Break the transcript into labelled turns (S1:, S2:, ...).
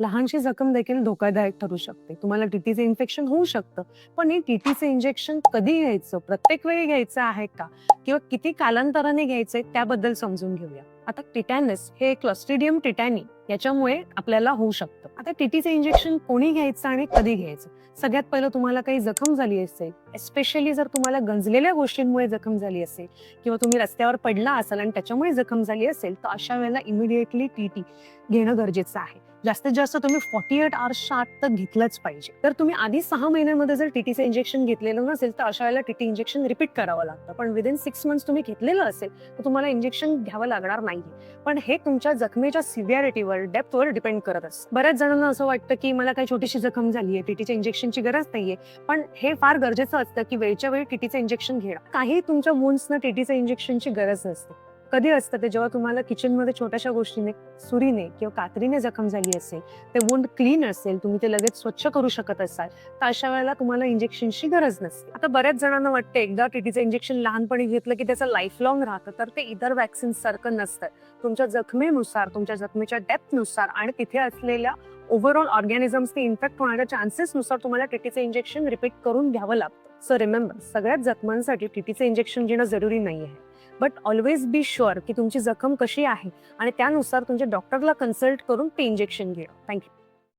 S1: लहानशी जखम देखील धोकादायक ठरू शकते. तुम्हाला टीटीचे इन्फेक्शन होऊ शकतं पण हे टीटीचे इंजेक्शन कधी घ्यायचं? प्रत्येक वेळी घ्यायचं आहे का? किंवा किती कालांतराने घ्यायचंय त्याबद्दल समजून घेऊया. आता टिटॅनस हे क्लॉस्ट्रिडियम टिटॅनी याच्यामुळे आपल्याला होऊ शकतं. आता टीटीचे इंजेक्शन कोणी घ्यायचं आणि कधी घ्यायचं? सगळ्यात पहिलं तुम्हाला काही जखम झाली असेल एस्पेशली जर तुम्हाला गंजलेल्या गोष्टींमुळे जखम झाली असेल किंवा तुम्ही रस्त्यावर पडला असाल आणि त्याच्यामुळे जखम झाली असेल तर अशा वेळेला इमिडिएटली टीटी घेणं गरजेचं आहे. जास्तीत जास्त तुम्ही फॉर्टी एट आवर्सच्या आत तर घेतलंच पाहिजे. तर तुम्ही आधी सहा महिन्यामध्ये जर टीटीचं इंजेक्शन घेतलेलं नसेल तर अशा वेळेला टीटी इंजेक्शन रिपीट करावं लागतं. पण विदिन सिक्स मंथ्स तुम्ही घेतलेलं असेल तर तुम्हाला इंजेक्शन घ्यावं लागणार नाही पण हे तुमच्या जखमेच्या सिव्हिअरिटीवर डेप्थवर डिपेंड करत असतं. बऱ्याच जणांना असं वाटतं की मला काही छोटीशी जखम झाली आहे टीटीच्या इंजेक्शनची गरज नाहीये. पण हे फार गरजेचं असतं की वेळच्या वेळी टीटीचं इंजेक्शन घेणं. काही तुमच्या वुन्सना टीटीचं इंजेक्शनची गरज नसते. कधी असतं ते जेव्हा तुम्हाला किचनमध्ये छोट्याशा गोष्टीने सुरीने किंवा कात्रीने जखम झाली असेल ते वुंड क्लीन असेल तुम्ही ते लगेच स्वच्छ करू शकत असाल तर अशा वेळेला तुम्हाला इंजेक्शनची गरज नसते. आता बऱ्याच जणांना वाटतं एकदा टीटीचं इंजेक्शन लहानपणी घेतलं की त्याचं लाईफ लॉंग राहतं तर ते इतर वॅक्सिन सारखं नसतं. तुमच्या जखमेनुसार तुमच्या जखमेच्या डेप्थनुसार आणि तिथे असलेल्या ओव्हरऑल ऑर्गॅनिझम्सने इन्फेक्ट होण्याच्या चान्सेसनुसार तुम्हाला टीटीचं इंजेक्शन रिपीट करून घ्यावं लागतं. सो रिमेंबर सगळ्याच जखमांसाठी टीटीचं इंजेक्शन घेणं जरुरी नाही आहे बट ऑलवेज बी शुअर की तुमची जखम कशी आहे आणि त्यानुसार तुमच्या डॉक्टरला कन्सल्ट करून ते इंजेक्शन घेणं. थँक्यू